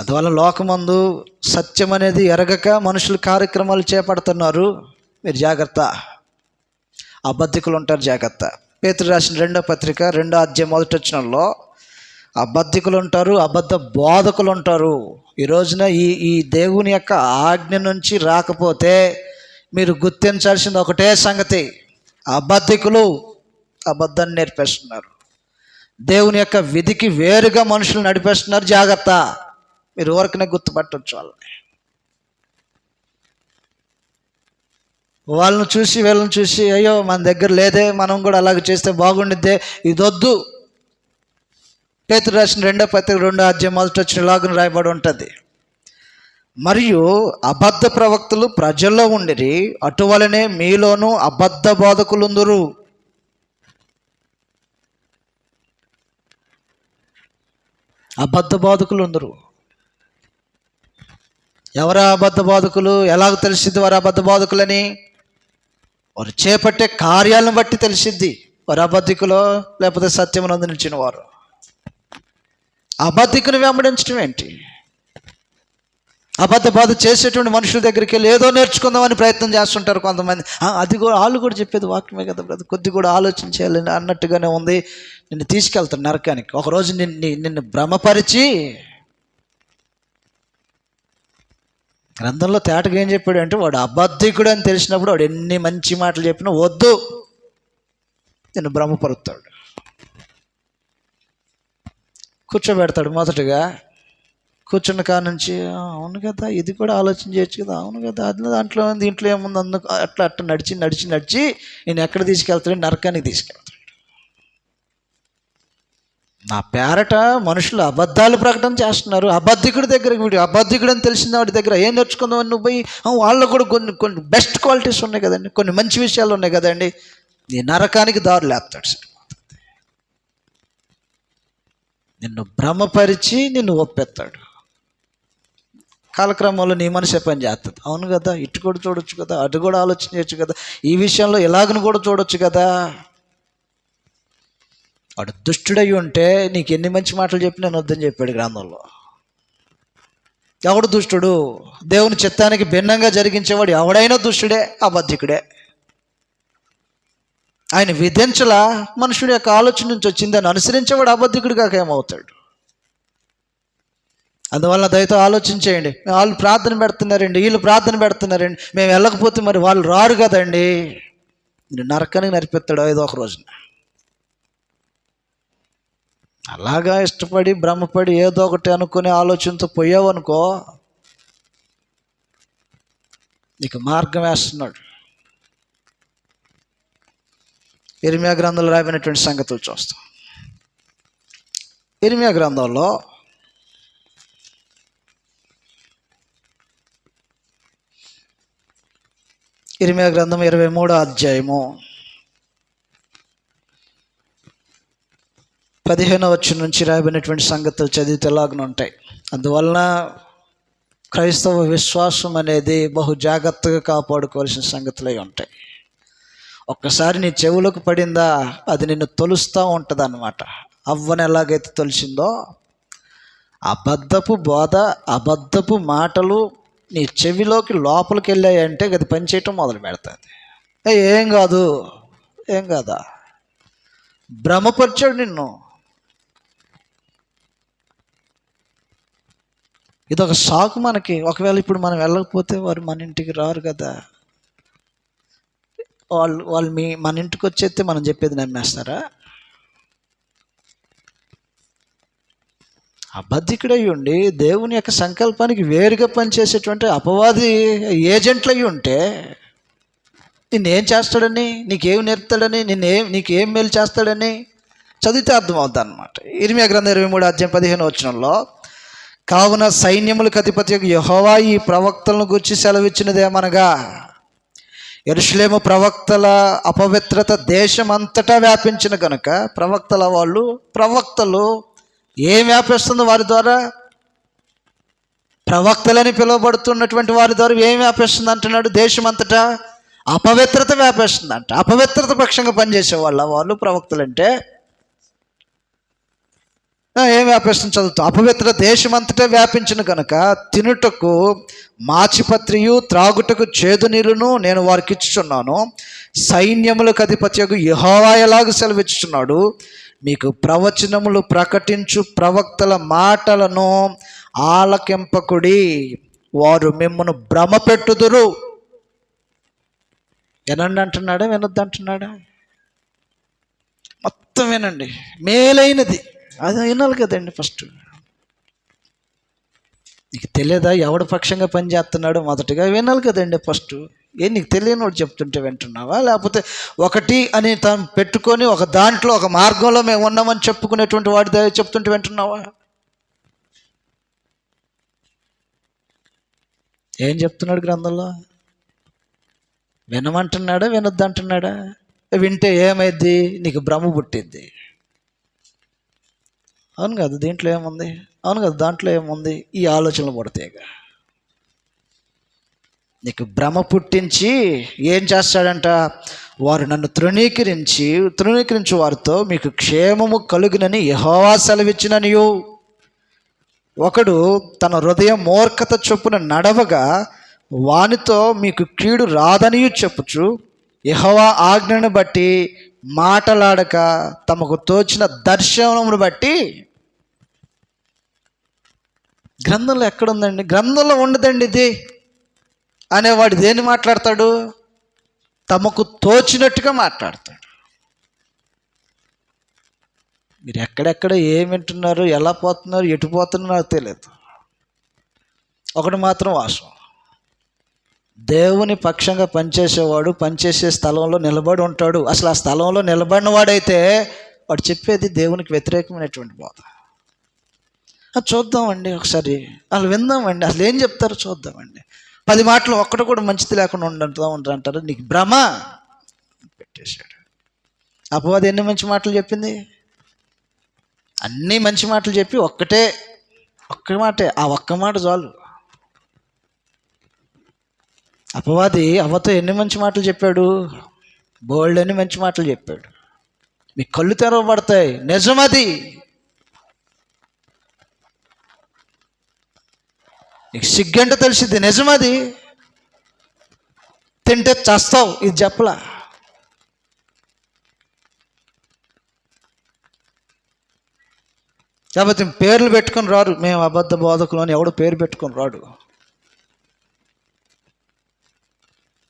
అందువల్ల లోకమందు సత్యం అనేది ఎరగక మనుషులు కార్యక్రమాలు చేపడుతున్నారు. మీరు జాగ్రత్త. అబద్ధికులు ఉంటారు జాగ్రత్త. పేతురు రాసిన రెండో పత్రిక రెండో అధ్యాయం మొదటి వచ్చినలో అబద్ధికులు ఉంటారు అబద్ధ బోధకులు ఉంటారు ఈ రోజున ఈ ఈ దేవుని యొక్క ఆజ్ఞ నుంచి రాకపోతే మీరు గుర్తించాల్సింది ఒకటే సంగతి. అబద్ధికులు అబద్ధాన్ని నేర్పేస్తున్నారు. దేవుని యొక్క విధికి వేరుగా మనుషులు నడిపేస్తున్నారు జాగ్రత్త. మీరు ఊరకనే గుర్తుపట్టవచ్చు వాళ్ళని. వాళ్ళని చూసి వీళ్ళని చూసి అయ్యో మన దగ్గర లేదే మనం కూడా అలాగ చేస్తే బాగుండిద్దే ఇదొద్దు. పేతురు రాసిన రెండో పత్రిక రెండో అధ్యాయం మొదటి వచ్చిన లాగున రాయబడి ఉంటుంది. మరియు అబద్ధ ప్రవక్తలు ప్రజల్లో ఉండిరి అటువలనే మీలోనూ అబద్ధ బోధకులుందురు. అబద్ధ బోధకులు ఉందరు ఎవరా అబద్ధ బోధకులు? ఎలాగ తెలిసిద్ది వారు అబద్ధ బోధకులని? వారు చేపట్టే కార్యాలను బట్టి తెలిసిద్ది. వారు అబద్ధికులో లేకపోతే సత్యమునందు నిలిచిన వారు. అబద్ధికుని వెంబడించడం ఏంటి? అబద్ధ బాధ చేసేటువంటి మనుషుల దగ్గరికి వెళ్ళి ఏదో నేర్చుకుందామని ప్రయత్నం చేస్తుంటారు కొంతమంది. అది కూడా వాళ్ళు కూడా చెప్పేది వాక్యమే కదా బ్రదర్. కొద్ది కూడా ఆలోచించాలి అన్నట్టుగానే ఉంది. నిన్ను తీసుకెళ్తాను నరకానికి. ఒకరోజు నిన్ను నిన్ను భ్రమపరిచి గ్రంథంలో తేటగా ఏం చెప్పాడు అంటే వాడు అబద్ధికుడు అని తెలిసినప్పుడు వాడు ఎన్ని మంచి మాటలు చెప్పినా వద్దు. నేను భ్రమపరుస్తాడు. కూర్చోబెడతాడు మొదటగా. కూర్చున్న కాడ నుంచి అవును కదా ఇది కూడా ఆలోచన చేయొచ్చు కదా అవును కదా అది దాంట్లో దీంట్లో ఏముంది అందుకు అట్లా అట్లా నడిచి నడిచి నడిచి నేను ఎక్కడ తీసుకెళ్తాడు నరకానికి తీసుకెళ్తాను. నా పేరట మనుషులు అబద్ధాలు ప్రకటన చేస్తున్నారు. అబద్ధికుడి దగ్గర వీడు అబద్ధికుడు అని తెలిసిన వాడి దగ్గర ఏం నేర్చుకుందామని నువ్వు పోయి వాళ్ళు వాళ్ళకు కూడా కొన్ని కొన్ని బెస్ట్ క్వాలిటీస్ ఉన్నాయి కదండి. కొన్ని మంచి విషయాలు ఉన్నాయి కదండి. నీ నరకానికి దారులు లేపుతాడు సార్. నిన్ను భ్రమపరిచి నిన్ను ఒప్పెత్తాడు. కాలక్రమంలో నీ మనసే పని చేస్తుంది. అవును కదా ఇటు కూడా చూడొచ్చు కదా అటు కూడా ఆలోచన చేయొచ్చు కదా. ఈ విషయంలో ఇలాగను కూడా చూడొచ్చు కదా. వాడు దుష్టుడై ఉంటే నీకు ఎన్ని మంచి మాటలు చెప్పినా నేను వద్దని చెప్పాడు గ్రంథంలో. ఎవడు దుష్టుడు? దేవుని చిత్తానికి భిన్నంగా జరిగించేవాడు ఎవడైనా దుష్టుడే అబద్ధికుడే. ఆయన విధించలా మనుషుడి యొక్క ఆలోచన నుంచి వచ్చింది అని అనుసరించేవాడు కాక ఏమవుతాడు? అందువల్ల దయతో ఆలోచించేయండి. వాళ్ళు ప్రార్థన పెడుతున్నారండి వీళ్ళు ప్రార్థన పెడుతున్నారండి. మేము వెళ్ళకపోతే మరి వాళ్ళు రారు కదండి. నేను నరకానికి నరిపెత్తాడు ఏదో ఒక రోజున. అలాగా ఇష్టపడి భ్రమపడి ఏదో ఒకటి అనుకునే ఆలోచనతో పోయావనుకో నీకు మార్గం వేస్తున్నాడు. ఇరిమియా గ్రంథంలో రాబినటువంటి సంగతులు చూస్తాం. ఇరిమియా గ్రంథంలో ఇరిమియా గ్రంథం ఇరవై మూడో అధ్యాయము పదిహేనో వచ్చిన నుంచి రాయబడినటువంటి సంగతులు చదివితే ఎలాగనే ఉంటాయి. అందువలన క్రైస్తవ విశ్వాసం అనేది బహు జాగ్రత్తగా కాపాడుకోవాల్సిన సంగతులై ఉంటాయి. ఒక్కసారి నీ చెవులకు పడిందా అది నిన్ను తొలుస్తూ ఉంటుంది అనమాట అవ్వని ఎలాగైతే తొలిసిందో అబద్ధపు బోధ అబద్ధపు మాటలు నీ చెవిలోకి లోపలికి వెళ్ళాయంటే అది పనిచేయటం మొదలు పెడుతుంది. ఏం కాదు ఏం కాదా? భ్రమపరిచాడు నిన్ను. ఇదొక షాకు షాక్ మనకి. ఒకవేళ ఇప్పుడు మనం వెళ్ళకపోతే వారు మన ఇంటికి రారు కదా. వాళ్ళు వాళ్ళు మీ మన ఇంటికి వచ్చేస్తే మనం చెప్పేది నమ్మేస్తారా? అబద్ధికుడై ఉండి దేవుని యొక్క సంకల్పానికి వేరుగా పనిచేసేటువంటి అపవాది ఏజెంట్లు అయి ఉంటే నిన్నేం చేస్తాడని నీకేం నేర్పుతాడని నిన్నేం నీకేం మేలు చేస్తాడని చదివితే అర్థమవుద్ది అనమాట ఇరిమియా గ్రంథం ఇరవై మూడు అధ్యాయం పదిహేను వచ్చినంలో కావున సైన్యములకు అధిపతి యహోవా ఈ ప్రవక్తలను గురించి సెలవిచ్చినదేమనగా ఎరుషులేము ప్రవక్తల అపవిత్రత దేశమంతటా వ్యాపించిన కనుక ప్రవక్తల వాళ్ళు ప్రవక్తలు ఏం వ్యాపిస్తుంది వారి ద్వారా? ప్రవక్తలని పిలువబడుతున్నటువంటి వారి ద్వారా ఏం వ్యాపిస్తుంది అంటున్నాడు? దేశమంతటా అపవిత్రత వ్యాపిస్తుంది అంట అపవిత్రత పక్షంగా పనిచేసే వాళ్ళ వాళ్ళు ప్రవక్తలు అంటే ఏం వ్యాపిస్తుంది చదువుతాం అపవిత్ర దేశమంతటా వ్యాపించిన కనుక తినుటకు మాచిపత్రియు త్రాగుటకు చేదు నీరును నేను వారికి ఇచ్చుచున్నాను. సైన్యములకు అధిపత్యకు యెహోవా ఎలాగ సెలవిచ్చుచున్నాడు? మీకు ప్రవచనములు ప్రకటించు ప్రవక్తల మాటలను ఆలకింపకుడి వారు మిమ్మను భ్రమ పెట్టుదురు వినండి అంటున్నాడా? వినొద్దు అంటున్నాడా మొత్తం వినండి. మేలైనది. అది వినాలి కదండి ఫస్ట్. నీకు తెలియదా ఎవడు పక్షంగా పనిచేస్తున్నాడో మొదటగా వినాలి కదండి ఫస్ట్. ఏ నీకు వాడు చెప్తుంటే వింటున్నావా? లేకపోతే ఒకటి అని తను పెట్టుకొని ఒక దాంట్లో ఒక మార్గంలో మేము ఉన్నామని చెప్పుకునేటువంటి వాడి దగ్గర చెప్తుంటే వింటున్నావా? ఏం చెప్తున్నాడు గ్రంథంలో? వినమంటున్నాడా? వినొద్దంటున్నాడా? వింటే ఏమైద్ది? నీకు భ్రమ పుట్టిద్ది. అవును కాదు దీంట్లో ఏముంది? అవును కాదు దాంట్లో ఏముంది? ఈ ఆలోచనలు పడతాయిగా నీకు భ్రమ పుట్టించి ఏం చేస్తాడంట? వారు నన్ను తృణీకరించి తృణీకరించి వారితో మీకు క్షేమము కలుగునని యహోవా సెలవిచ్చిననియు. ఒకడు తన హృదయం మూర్ఖత చొప్పున నడవగా వానితో మీకు కీడు రాదనియు చెప్పుచు యహోవా ఆజ్ఞను బట్టి మాటలాడక తమకు తోచిన దర్శనమును బట్టి గ్రంథంలో ఎక్కడుందండి? గ్రంథంలో ఉండదండి ఇది. అనేవాడు దేన్ని మాట్లాడతాడు? తమకు తోచినట్టుగా మాట్లాడతాడు. మీరు ఎక్కడెక్కడ ఏం వింటున్నారు ఎలా పోతున్నారు ఎటు పోతున్నారో నాకు తెలియదు ఒకటి మాత్రం వాసం దేవుని పక్షంగా పనిచేసేవాడు పనిచేసే స్థలంలో నిలబడి ఉంటాడు. అసలు ఆ స్థలంలో నిలబడిన వాడైతే వాడు చెప్పేది దేవునికి వ్యతిరేకమైనటువంటి బోధ. చూద్దామండి ఒకసారి. వాళ్ళు విందామండి. అసలు ఏం చెప్తారో చూద్దామండి. పది మాటలు ఒక్కటి కూడా మంచిది లేకుండా ఉండటం ఉంటారు అంటారు. నీకు భ్రమ. పెట్టేశాడు. అపవాది ఎన్ని మంచి మాటలు చెప్పింది? అన్నీ మంచి మాటలు చెప్పి ఒక్కటే ఒక్క మాటే. ఆ ఒక్క మాట చాలు. అపవాది అవ్వతో ఎన్ని మంచి మాటలు చెప్పాడు? బోల్డ్ అని మంచి మాటలు చెప్పాడు. మీ కళ్ళు తెరవబడతాయి. నిజమది. నీకు సిగ్గంట తెలిసింది నిజమది? తింటే చస్తావు. ఇది చెప్పలా? కాబట్టి పేర్లు పెట్టుకొని రారు మేము అబద్ధ బోధకులు అని ఎవడు పేరు పెట్టుకొని రాడు.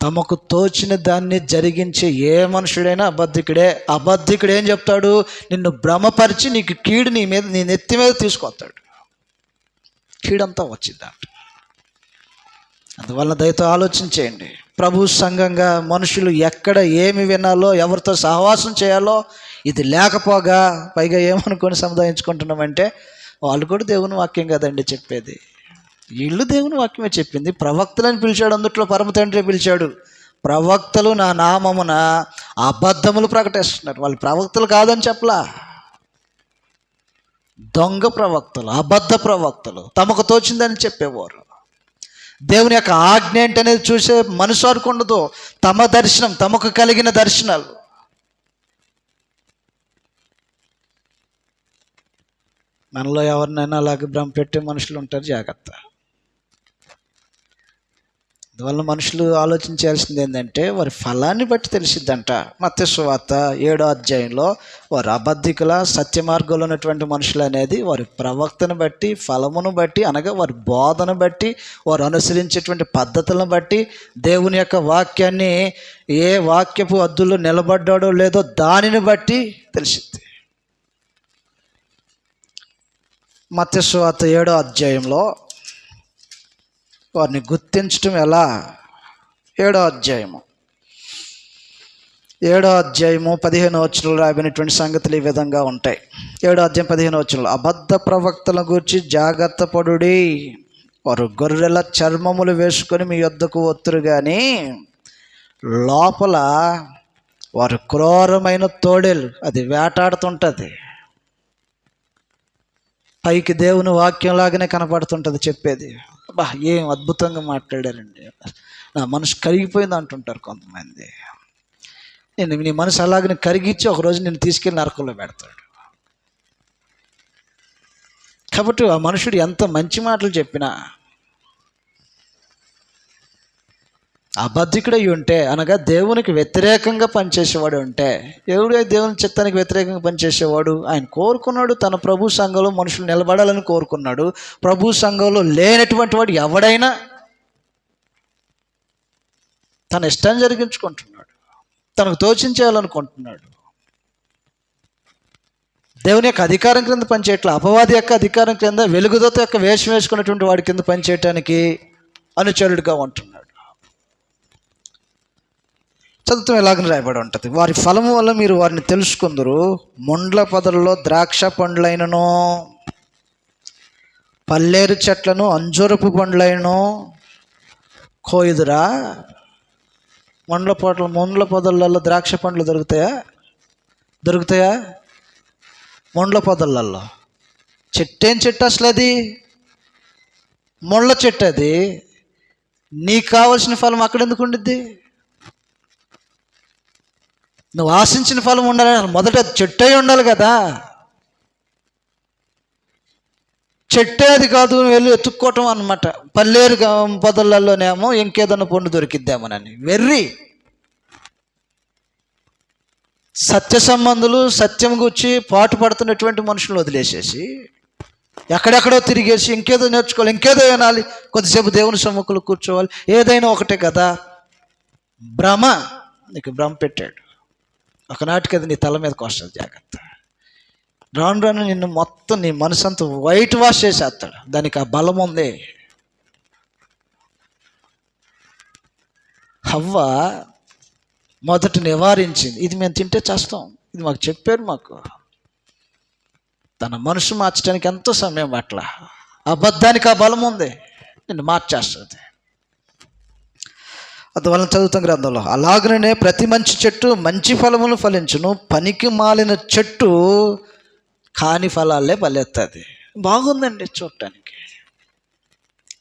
తమకు తోచిన దాన్ని జరిగించే ఏ మనుషుడైనా అబద్ధికుడే. అబద్ధికుడు ఏం చెప్తాడు? నిన్ను భ్రమపరిచి నీకు కీడు నీ మీద నీ నెత్తి మీద తీసుకొస్తాడు. కీడంతా వచ్చిందంట. అందువల్ల దయతో ఆలోచించేయండి ప్రభు సంఘంగా మనుషులు ఎక్కడ ఏమి వినాలో ఎవరితో సహవాసం చేయాలో ఇది లేకపోగా పైగా ఏమనుకొని సముదాయించుకుంటున్నామంటే వాళ్ళు కూడా దేవుని వాక్యం కదండి చెప్పేది. వీళ్ళు దేవుని వాక్యమే చెప్పింది. ప్రవక్తలను పిలిచాడు అందుట్లో పరమ తండ్రి పిలిచాడు. ప్రవక్తలు నా నామమున అబద్ధములు ప్రకటిస్తున్నారు. వాళ్ళు ప్రవక్తలు కాదని చెప్పలా. దొంగ ప్రవక్తలు అబద్ధ ప్రవక్తలు తమకు తోచిందని చెప్పేవారు. దేవుని యొక్క ఆజ్ఞ ఏంటనేది చూసే మనసు అనుకుండదు తమ దర్శనం తమకు కలిగిన దర్శనాలు. మనలో ఎవరినైనా అలాగే భ్రమ పెట్టే మనుషులు ఉంటారు జాగ్రత్త. అందువల్ల మనుషులు ఆలోచించాల్సింది ఏంటంటే వారి ఫలాన్ని బట్టి తెలిసిద్దంట. మత్స్యవార్త ఏడో అధ్యాయంలో వారు అబద్ధికుల సత్య మార్గంలో ఉన్నటువంటి మనుషులు అనేది వారి ప్రవక్తను బట్టి ఫలమును బట్టి అనగా వారి బోధను బట్టి వారు అనుసరించేటువంటి పద్ధతులను బట్టి దేవుని యొక్క వాక్యాన్ని ఏ వాక్యపు అద్దుల్లో నిలబడ్డాడో లేదో దానిని బట్టి తెలిసిద్ది. మత్స్యవార్త ఏడో అధ్యాయంలో వారిని గుర్తించటం ఎలా? ఏడో అధ్యాయము. ఏడో అధ్యాయము పదిహేను వచనంలో రాబడినటువంటి సంగతులు ఈ విధంగా ఉంటాయి. ఏడో అధ్యాయం పదిహేను వచనంలో అబద్ధ ప్రవక్తల గురించి జాగ్రత్త పడుడి. వారు గొర్రెల చర్మములు వేసుకొని మీ యొద్దకు ఒత్తురు కానీ లోపల వారు క్రూరమైన తోడేలు. అది వేటాడుతుంటుంది. పైకి దేవుని వాక్యం లాగానే కనపడుతుంటుంది చెప్పేది. బా ఏం అద్భుతంగా మాట్లాడారండి. నా మనసు కరిగిపోయింది అంటుంటారు కొంతమంది. నేను నీ మనసు అలాగనే కరిగించి ఒకరోజు నేను తీసుకెళ్ళి నరకంలో పెడతాడు. కాబట్టి ఆ మనుషుడు ఎంత మంచి మాటలు చెప్పినా అబద్ధికుడై ఉంటే అనగా దేవునికి వ్యతిరేకంగా పనిచేసేవాడు ఉంటే ఎవడే దేవుని చిత్తానికి వ్యతిరేకంగా పనిచేసేవాడు? ఆయన కోరుకున్నాడు తన ప్రభు సంఘంలో మనుషులు నిలబడాలని కోరుకున్నాడు. ప్రభు సంఘంలో లేనటువంటి వాడు ఎవడైనా తన ఇష్టాన్ని జరిగించుకుంటున్నాడు. తనకు తోచించేయాలనుకుంటున్నాడు దేవుని యొక్క అధికారం క్రింద పనిచేయట్ల? అపవాది యొక్క అధికారం క్రింద వెలుగుదత యొక్క వేషం వేసుకున్నటువంటి వాడి కింద పనిచేయటానికి అనుచరుడిగా ఉంటున్నాడు. చదువుతాం ఎలాగని రాయబడి ఉంటుంది? వారి ఫలము వల్ల మీరు వారిని తెలుసుకుందరు. ముండ్ల పదల్లో ద్రాక్ష పండ్లైనను పల్లేరు చెట్లను అంజూరపు పండ్లైనను కోయుదురా? ముండ్ల పొట్ల ముండ్ల పొదలలో ద్రాక్ష పండ్లు దొరుకుతాయా? దొరుకుతాయా? ముండ్ల పొదలలో చెట్టేం చెట్టు అసలు అది? ముళ్ళ చెట్టు అది. నీకు కావలసిన ఫలం అక్కడ ఎందుకు ఉండిద్ది? నువ్వు ఆశించిన ఫలం ఉండాలి మొదట చెట్టు అయి ఉండాలి కదా. చెట్టే అది కాదు వెళ్ళి ఎత్తుక్కోవటం అనమాట పల్లేరు గ- పొదలలోనేమో ఇంకేదన్నా పండు దొరికిద్దామనని. వెర్రి. సత్య సంబంధులు సత్యం గుచ్చి పాటు పడుతున్నటువంటి మనుషులు వదిలేసేసి ఎక్కడెక్కడో తిరిగేసి ఇంకేదో నేర్చుకోవాలి ఇంకేదో వినాలి కొద్దిసేపు దేవుని సమ్ముఖంలో కూర్చోవాలి ఏదైనా ఒకటే కదా. భ్రమ నీకు భ్రమ పెట్టాడు. ఒకనాటికి అది నీ తల మీదకి వస్తుంది జాగ్రత్త. రాను రాను నిన్ను మొత్తం నీ మనసంతా వైట్ వాష్ చేసేస్తాడు. దానికి ఆ బలం ఉంది. హవ్వ మొదట నివారించింది. ఇది మేము తింటే చేస్తాం. ఇది మాకు చెప్పారు మాకు. తన మనసు మార్చడానికి ఎంతో సమయం పట్ల. అబద్ధానికి ఆ బలం ఉంది. నిన్ను మార్చేస్తుంది. అందువలన చదువుతాం గ్రంథంలో. అలాగనే ప్రతి మంచి చెట్టు మంచి ఫలములు ఫలించును. పనికి మాలిన చెట్టు కాని ఫలాలే ఫలెత్తది బాగుందండి చూడటానికి.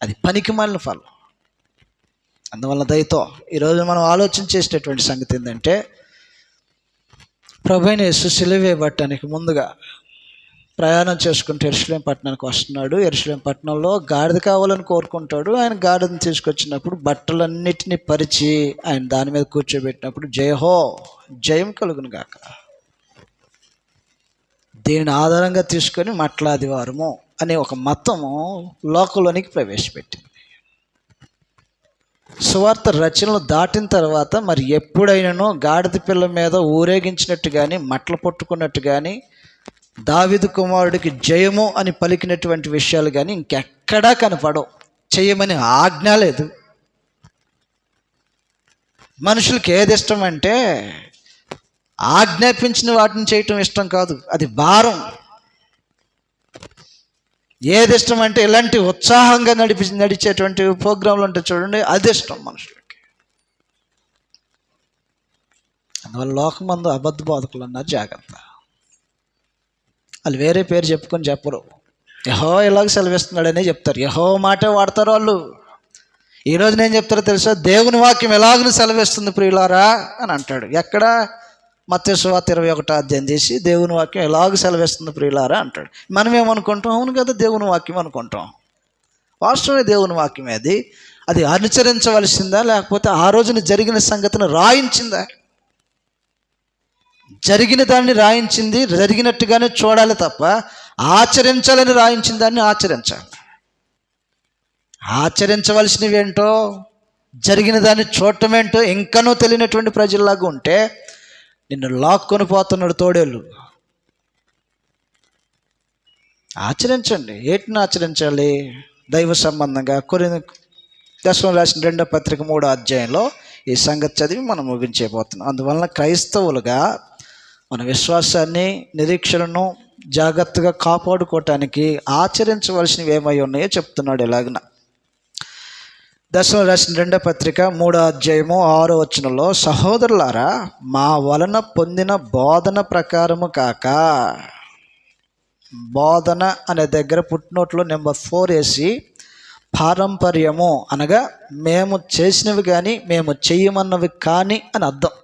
అది పనికి మాలిన ఫలం. అందువల్ల దయతో ఈరోజు మనం ఆలోచన చేసేటటువంటి సంగతి ఏంటంటే ప్రభైన యేసు సిలువేయబట్టడానికి ముందుగా ప్రయాణం చేసుకుంటూ ఎరుసలేం పట్టణానికి వస్తున్నాడు. ఎరుసలేం పట్టణంలో గాడిద కావాలని కోరుకుంటాడు. ఆయన గాడిదని తీసుకొచ్చినప్పుడు బట్టలన్నిటినీ పరిచి ఆయన దాని మీద కూర్చోబెట్టినప్పుడు జయహో జయం కలుగును గాక. దీనిని ఆధారంగా తీసుకొని మట్లాదివారము అనే ఒక మతము లోకంలోనికి ప్రవేశపెట్టింది. సువార్త రచనలు దాటిన తర్వాత మరి ఎప్పుడైనానో గాడిద పిల్ల మీద ఊరేగించినట్టు కానీ మట్ల పట్టుకున్నట్టు కానీ దావిదు కుమారుడికి జయము అని పలికినటువంటి విషయాలు కానీ ఇంకెక్కడా కనపడవు. చేయమని ఆజ్ఞ లేదు. మనుషులకి ఏది ఇష్టం అంటే ఆజ్ఞాపించిన వాటిని చేయటం ఇష్టం కాదు. అది భారం. ఏది ఇష్టం అంటే ఇలాంటి ఉత్సాహంగా నడిపి నడిచేటువంటి ప్రోగ్రాంలు ఉంటే చూడండి అది ఇష్టం మనుషులకి. అందువల్ల లోకమందు అబద్ధ బోధకులు అన్నారు జాగ్రత్త. వాళ్ళు వేరే పేరు చెప్పుకొని చెప్పరు. యహో ఇలాగ సెలవిస్తున్నాడనే చెప్తారు. యహో మాటే వాడతారు వాళ్ళు. ఈరోజు నేను చెప్తారో తెలుసా? దేవుని వాక్యం ఎలాగను సెలవిస్తుంది ప్రియులారా అని అంటాడు. ఎక్కడ? మత్స్యవార్త ఇరవై ఒకటో అధ్యయనం చేసి దేవుని వాక్యం ఎలాగ సెలవిస్తుంది ప్రియులారా అంటాడు. మనం ఏమనుకుంటాం అవును కదా దేవుని వాక్యం అనుకుంటాం. వాస్తవమే దేవుని వాక్యం అది. అది అనుసరించవలసిందా లేకపోతే ఆ రోజున జరిగిన సంగతిని రాయించిందా? జరిగిన దాన్ని రాయించింది జరిగినట్టుగానే చూడాలి తప్ప ఆచరించాలని రాయించిన దాన్ని ఆచరించాలి. ఆచరించవలసినవి ఏంటో జరిగిన దాన్ని చూడటం ఏంటో ఇంకనూ తెలియనటువంటి ప్రజల్లాగా ఉంటే నిన్ను లాక్కొని పోతున్నాడు తోడేళ్ళు. ఆచరించండి. ఏటిని ఆచరించాలి? దైవ సంబంధంగా కొన్ని దశం రాసిన రెండో పత్రిక మూడో అధ్యాయంలో ఈ సంగతి చదివి మనం ముగించేపోతున్నాం అందువలన క్రైస్తవులుగా మన విశ్వాసాన్ని నిరీక్షణను జాగ్రత్తగా కాపాడుకోవటానికి ఆచరించవలసినవి ఏమై ఉన్నాయో చెప్తున్నాడు ఎలాగన. దశమ రాసిన రెండో పత్రిక మూడో అధ్యాయము ఆరో వచనంలో సహోదరులారా మా వలన పొందిన బోధన ప్రకారము కాక బోధన అనే దగ్గర పుట్టినోట్లో నెంబర్ ఫోర్ వేసి పారంపర్యము అనగా మేము చేసినవి కానీ మేము చేయమన్నవి కానీ అని అర్థం.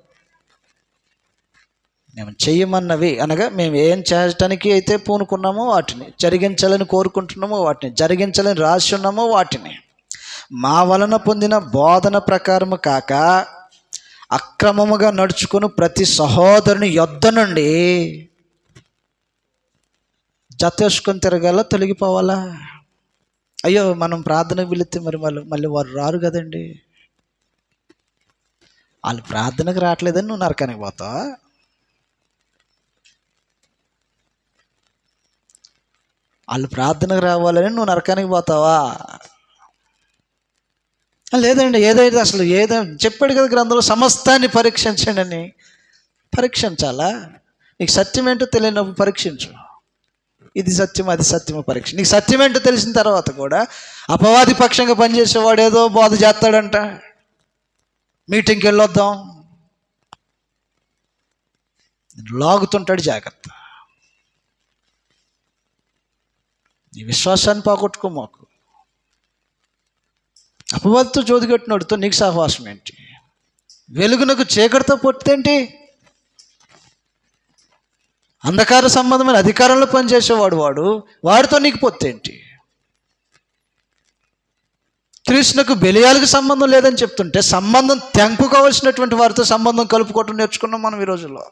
మేము చేయమన్నవి అనగా మేము ఏం చేయటానికి అయితే పూనుకున్నామో వాటిని జరిగించాలని కోరుకుంటున్నామో వాటిని జరిగించాలని రాసి ఉన్నామో వాటిని. మా వలన పొందిన బోధన ప్రకారము కాక అక్రమముగా నడుచుకుని ప్రతి సహోదరుని యొద్ద నుండి జతేసుకొని తిరగాల తొలగిపోవాలా? అయ్యో మనం ప్రార్థన వెళితే మరి మళ్ళీ మళ్ళీ వారు రారు కదండి. వాళ్ళు ప్రార్థనకు రావట్లేదని నువ్వు నరకానికి పోతావు? వాళ్ళు ప్రార్థనకు రావాలని నువ్వు నరకానికి పోతావా? లేదండి ఏదైతే అసలు ఏదైనా చెప్పాడు కదా గ్రంథంలో సమస్తాన్ని పరీక్షించండి అని. పరీక్షించాలా? నీకు సత్యమేంటో తెలియనప్పుడు పరీక్షించు. ఇది సత్యం అది సత్యము పరీక్ష. నీకు సత్యమేంటో తెలిసిన తర్వాత కూడా అపవాది పక్షంగా పనిచేసేవాడు ఏదో బోధ చేస్తాడంట. మీటింగ్కి వెళ్ళొద్దాం. లాగుతుంటాడు జాగ్రత్త. నీ విశ్వాసాన్ని పోగొట్టుకో మాకు. అపవాదితో జోదిగట్టినోడితో నీకు సహవాసం ఏంటి? వెలుగునకు చీకటితో పొట్టేంటి అంధకార సంబంధమైన అధికారంలో పనిచేసేవాడు వాడు వాడితో నీకు పొత్తేంటి కృష్ణకు బెలియాలకు సంబంధం లేదని చెప్తుంటే సంబంధం తెంపుకోవాల్సినటువంటి వారితో సంబంధం కలుపుకోవటం నేర్చుకున్నాం మనం ఈ రోజుల్లో.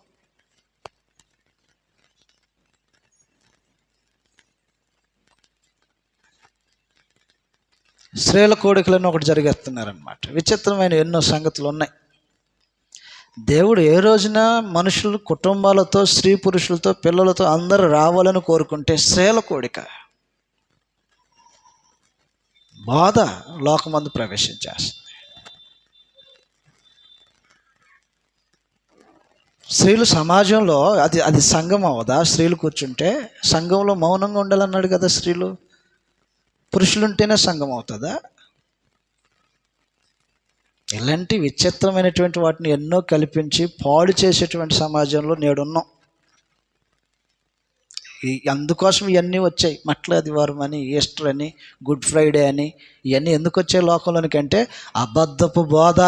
స్త్రీల కోడికలను ఒకటి జరిగేస్తున్నారనమాట విచిత్రమైన ఎన్నో సంగతులు ఉన్నాయి. దేవుడు ఏ రోజున మనుషులు కుటుంబాలతో స్త్రీ పురుషులతో పిల్లలతో అందరూ రావాలని కోరుకుంటే స్త్రీల కోడిక? బాధ లోకమందు ప్రవేశించేస్తుంది. స్త్రీలు సమాజంలో అది అది సంఘం అవదా? స్త్రీలు కూర్చుంటే సంఘంలో మౌనంగా ఉండాలన్నాడు కదా స్త్రీలు. పురుషులుంటేనే సంఘం అవుతుందా? ఇలాంటి విచిత్రమైనటువంటి వాటిని ఎన్నో కల్పించి పాడు చేసేటువంటి సమాజంలో నేడున్నాం. ఈ అందుకోసం ఇవన్నీ వచ్చాయి. మట్లాదివారం అని ఈస్టర్ అని గుడ్ ఫ్రైడే అని ఇవన్నీ ఎందుకు వచ్చాయి లోకంలోనికి అంటే అబద్ధపు బోధ.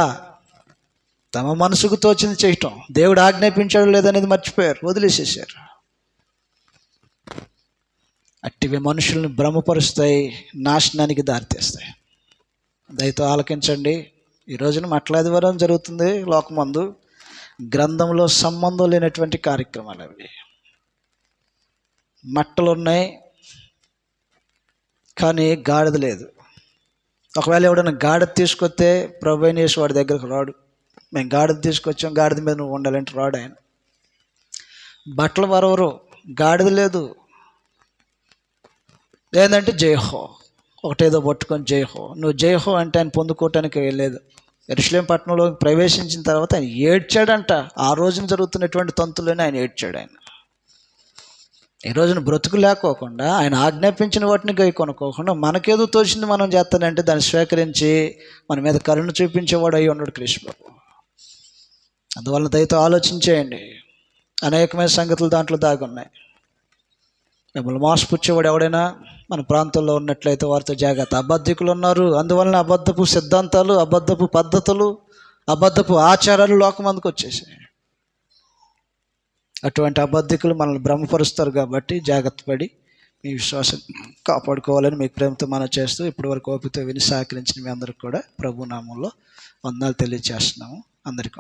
తమ మనసుకు తోచింది చేయటం. దేవుడు ఆజ్ఞాపించాడు లేదనేది మర్చిపోయారు వదిలేసేసారు అట్టివి మనుషుల్ని భ్రమపరుస్తాయి నాశనానికి దారితీస్తాయి. దయతో ఆలకించండి. ఈ రోజున మట్లాదివారం జరుగుతుంది లోకమందు. గ్రంథంలో సంబంధం లేనటువంటి కార్యక్రమాలు అవి. మట్టలు ఉన్నాయి కానీ గాడిద లేదు. ఒకవేళ ఎవడైనా గాడిద తీసుకొస్తే ప్రభు వాడి దగ్గరకు రాడు. మేము గాడిద తీసుకొచ్చాం గాడిద మీద నువ్వు ఉండాలంటే రాడు ఆయన. బట్టలు వరవరు గాడిద లేదు. లేదంటే జయహో. ఒకటేదో పట్టుకొని జయహో. నువ్వు జయహో అంటే ఆయన పొందుకోవటానికి లేదు. ఎరుసలేం పట్టణంలోకి ప్రవేశించిన తర్వాత ఆయన ఏడ్చాడంట. ఆ రోజున జరుగుతున్నటువంటి తంతులోనే ఆయన ఏడ్చాడు ఆయన. ఈ రోజున బ్రతుకు లేకోకుండా ఆయన ఆజ్ఞాపించిన వాటిని గై కొనుక్కోకుండా మనకేదో తోచింది మనం చేస్తానంటే దాన్ని స్వీకరించి మన మీద కరుణ చూపించేవాడు అయి ఉన్నాడు కృష్ణబాబు. అందువల్ల దయతో ఆలోచించేయండి. అనేకమైన సంగతులు దాంట్లో దాగున్నాయి. మిమ్మల్ని మోసపుచ్చేవాడు ఎవడైనా? మన ప్రాంతంలో ఉన్నట్లయితే వారితో జాగ్రత్త. అబద్ధికులు ఉన్నారు. అందువలన అబద్ధపు సిద్ధాంతాలు అబద్ధపు పద్ధతులు అబద్ధపు ఆచారాలు లోకమందుకు వచ్చేసాయి. అటువంటి అబద్ధికులు మనల్ని భ్రమపరుస్తారు కాబట్టి జాగ్రత్త పడి మీ విశ్వాసం కాపాడుకోవాలని మీకు ప్రేమతో మనం చేస్తూ ఇప్పటివరకు ఓపికతో విని సహకరించిన మీ అందరికి కూడా ప్రభు నామంలో వందనాలు తెలియజేస్తున్నాము అందరికీ